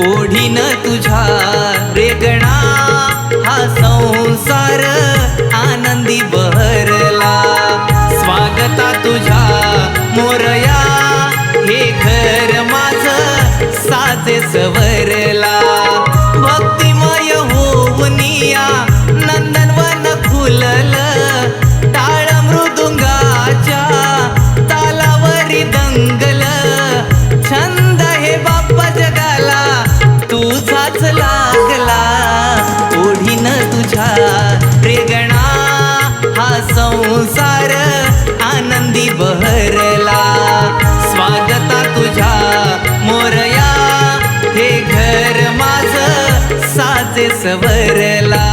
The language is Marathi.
ओढीन तुझ्या रेगणा हा संसार आनंदी बहरला. स्वागता तुझ्या मोरया. हे घर माझ साजे सवरला. भक्तिमय होऊनिया नंदन हातच लागला. ओढीन तुझ्या प्रेगणा हा संसार आनंदी बहरला. स्वागता तुझ्या मोरया. हे घर माझ साजे सवरला